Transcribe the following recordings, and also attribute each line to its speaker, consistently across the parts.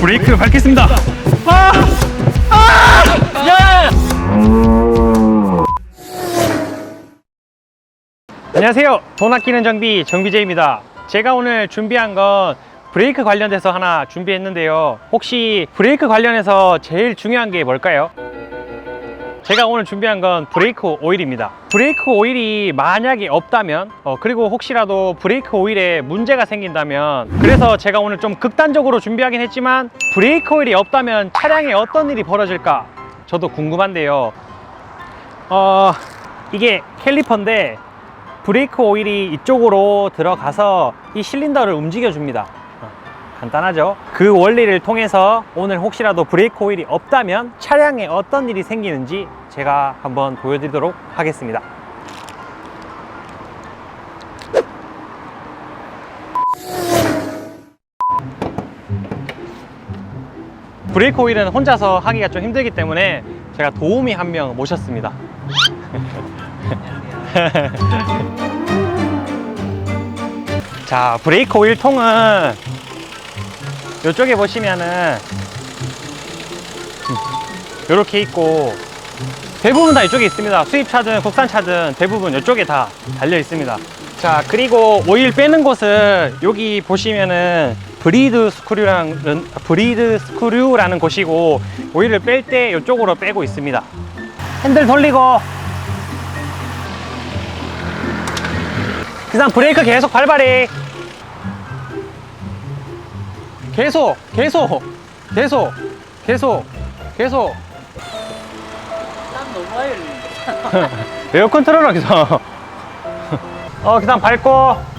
Speaker 1: 브레이크 밟겠습니다. 아! 아! 야! 안녕하세요. 돈 아끼는 정비 정비제입니다. 제가 오늘 준비한 건 브레이크 관련돼서 하나 준비했는데요. 혹시 브레이크 관련해서 제일 중요한 게 뭘까요? 제가 오늘 준비한 건 브레이크 오일입니다. 브레이크 오일이 만약에 없다면, 어, 그리고 혹시라도 브레이크 오일에 문제가 생긴다면, 그래서 제가 오늘 좀 극단적으로 준비하긴 했지만, 브레이크 오일이 없다면 차량에 어떤 일이 벌어질까? 저도 궁금한데요. 어, 이게 캘리퍼인데, 브레이크 오일이 이쪽으로 들어가서 이 실린더를 움직여 줍니다. 어, 간단하죠? 그 원리를 통해서 오늘 혹시라도 브레이크 오일이 없다면 차량에 어떤 일이 생기는지 제가 한번 보여드리도록 하겠습니다. 브레이크 오일은 혼자서 하기가 좀 힘들기 때문에 제가 도우미 한 명 모셨습니다. 자, 브레이크 오일 통은 이쪽에 보시면은 이렇게 있고 대부분 다 이쪽에 있습니다. 수입차든 국산차든 대부분 이쪽에 다 달려 있습니다. 자, 그리고 오일 빼는 곳은 여기 보시면은 브리드 스크류라는 브리드 스크류라는 곳이고 오일을 뺄 때 이쪽으로 빼고 있습니다. 핸들 돌리고 그다음 브레이크 계속 밟아리. 계속, 계속, 계속, 계속, 계속.
Speaker 2: 난 너무 많이 흘리는데.
Speaker 1: 에어컨 틀어라, 기상. 어, 그다음 밟고.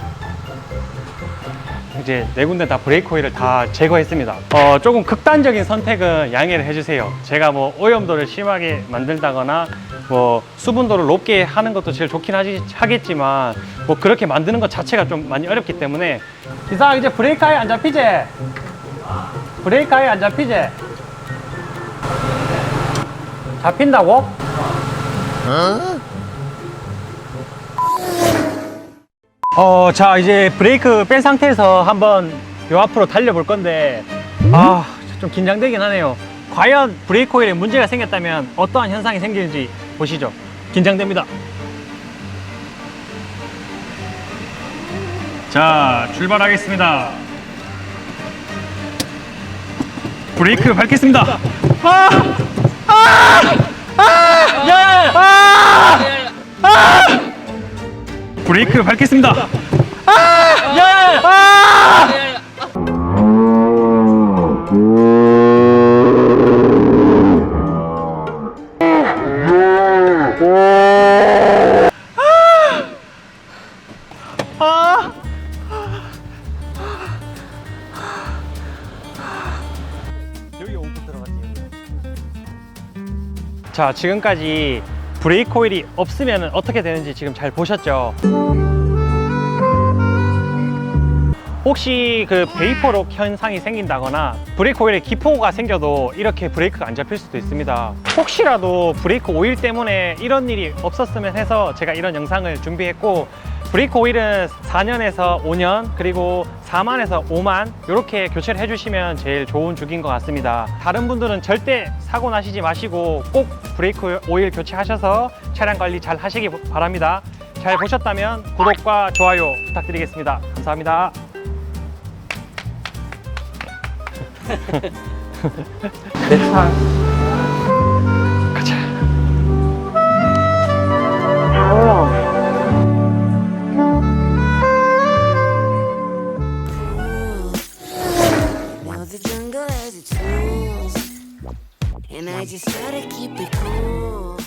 Speaker 1: 이제 네 군데 다 브레이크 오일을 다 제거했습니다. 어, 조금 극단적인 선택은 양해를 해주세요. 제가 뭐 오염도를 심하게 만들다거나 뭐 수분도를 높게 하는 것도 제일 좋긴 하지, 하겠지만 뭐 그렇게 만드는 것 자체가 좀 많이 어렵기 때문에 기상 이제 브레이크 아예 안 잡히지? 브레이크 아예 안 잡히지? 잡힌다고? 어, 자, 이제 브레이크 뺀 상태에서 한번 요 앞으로 달려볼 건데, 아, 좀 긴장되긴 하네요. 과연 브레이크 오일에 문제가 생겼다면 어떠한 현상이 생기는지 보시죠. 긴장됩니다. 자, 출발하겠습니다. 브레이크 밟겠습니다. 아! 아! 아! 야! 아! 아! 브레이크 밟겠습니다. 자, 지금까지 브레이크 오일이 없으면 어떻게 되는지 지금 잘 보셨죠? 혹시 그 베이퍼록 현상이 생긴다거나 브레이크 오일에 기포가 생겨도 이렇게 브레이크가 안 잡힐 수도 있습니다. 혹시라도 브레이크 오일 때문에 이런 일이 없었으면 해서 제가 이런 영상을 준비했고 브레이크 오일은 4년에서 5년 그리고 4만에서 5만 이렇게 교체를 해주시면 제일 좋은 주기인 것 같습니다. 다른 분들은 절대 사고 나시지 마시고 꼭 브레이크 오일 교체하셔서 차량 관리 잘 하시기 바랍니다. 잘 보셨다면 구독과 좋아요 부탁드리겠습니다. 감사합니다. 내 차. 가자.
Speaker 3: And I just gotta keep it cool.